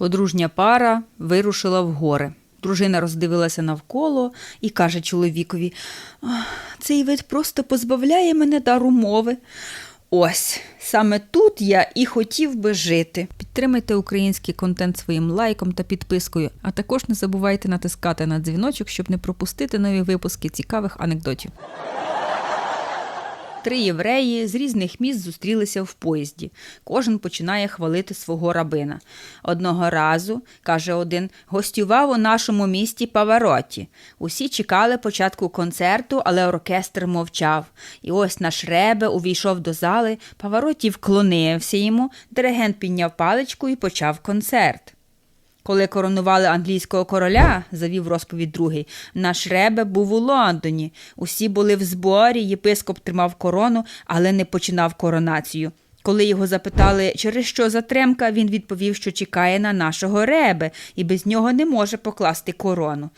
Подружня пара вирушила в гори. Дружина роздивилася навколо і каже чоловікові: цей вид просто позбавляє мене дару мови. Ось саме тут я і хотів би жити. Підтримайте український контент своїм лайком та підпискою, а також не забувайте натискати на дзвіночок, щоб не пропустити нові випуски цікавих анекдотів. Три євреї з різних міст зустрілися в поїзді. Кожен починає хвалити свого рабина. Одного разу, каже один, гостював у нашому місті Павароті. Усі чекали початку концерту, але оркестр мовчав. І ось наш ребе увійшов до зали, Павароті вклонився йому, диригент підняв паличку і почав концерт. Коли коронували англійського короля, завів розповідь другий, наш ребе був у Лондоні. Усі були в зборі, єпископ тримав корону, але не починав коронацію. Коли його запитали, через що затремка, він відповів, що чекає на нашого ребе і без нього не може покласти корону.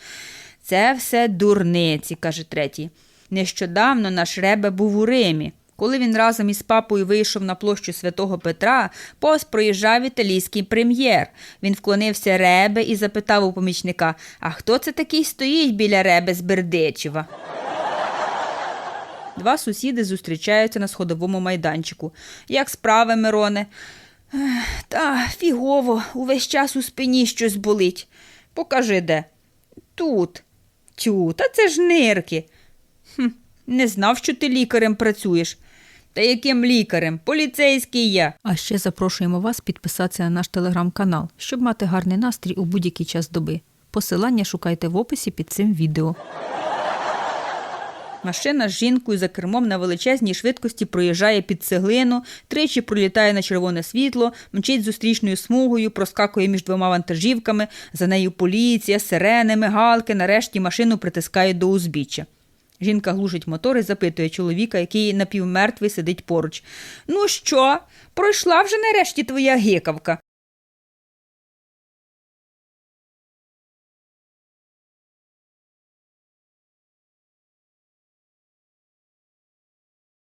Це все дурниці, каже третій. Нещодавно наш ребе був у Римі. Коли він разом із папою вийшов на площу святого Петра, повз проїжджав італійський прем'єр. Він вклонився ребе і запитав у помічника: А хто це такий стоїть біля ребе з Бердичева? Два сусіди зустрічаються на сходовому майданчику. Як справи, Мироне? Та фігово, увесь час у спині щось болить. Покажи де. Тут. Тю, та це ж нирки. Хм, не знав, що ти лікарем працюєш. Та яким лікарем? Поліцейський я. А ще запрошуємо вас підписатися на наш телеграм-канал, щоб мати гарний настрій у будь-який час доби. Посилання шукайте в описі під цим відео. Машина з жінкою за кермом на величезній швидкості проїжджає під цеглину, тричі пролітає на червоне світло, мчить зустрічною смугою, проскакує між двома вантажівками, за нею поліція, сирени, мигалки, нарешті машину притискають до узбіччя. Жінка глушить мотор і запитує чоловіка, який напівмертвий сидить поруч. Ну що, пройшла вже нарешті твоя гикавка?